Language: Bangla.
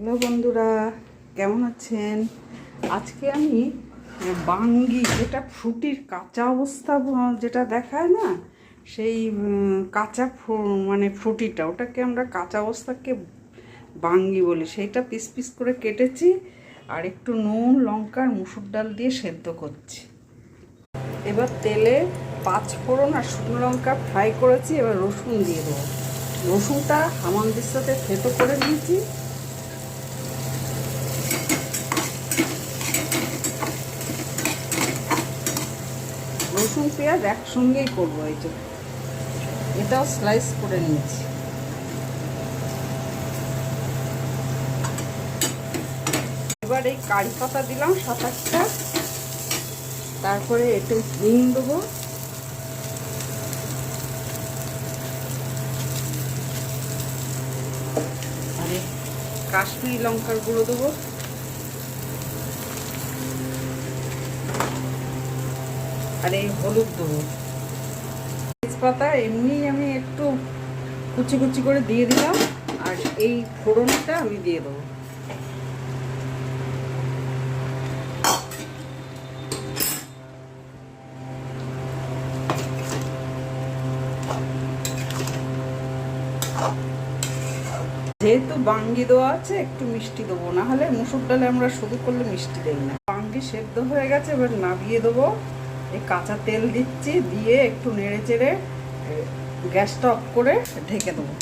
হ্যালো বন্ধুরা, কেমন আছেন? আজকে আমি বাঙ্গি, যেটা ফ্রুটির কাঁচা অবস্থা যেটা দেখায় না, সেই কাঁচা মানে ফ্রুটিটা, ওটাকে আমরা কাঁচা অবস্থাকে বাঙ্গি বলি। সেইটা পিস পিস করে কেটেছি আর একটু নুন লঙ্কার মুসুর ডাল দিয়ে সেদ্ধ করছি। এবার তেলে পাঁচ ফোড়ন আর শুকনো লঙ্কা ফ্রাই করেছি, এবার রসুন দিয়ে দেবো। রসুনটা হামানদির সাথে থেতো করে নিয়েছি। রসুন, পেঁয়াজ একসঙ্গেই করব এই এটাও স্লাইস করে নিয়েছি এবার এই কারি পাতা দিলাম সাত আটটা। তারপরে একটু হিং দেবো। আর কাশ্মীরি লঙ্কার গুঁড়ো দেবো। আর এই হলুদ দেবো তেজপাতা এমনি আমি একটু কুচি কুচি করে দিয়ে দিলাম, আর এই ফোড়নটা আমি দিয়ে দেবো। যেহেতু বাঙ্গি দেওয়া আছে, একটু মিষ্টি দেবো। না হলে মুসুর ডালে আমরা শুধু করলে মিষ্টি দেই না। বাঙ্গি সেদ্ধ হয়ে গেছে, এবার নাবিয়ে দেবো। এই কাঁচা তেল দিচ্ছি দিয়ে একটু নেড়ে চেড়ে গ্যাসটা অফ করে ঢেকে দেবো।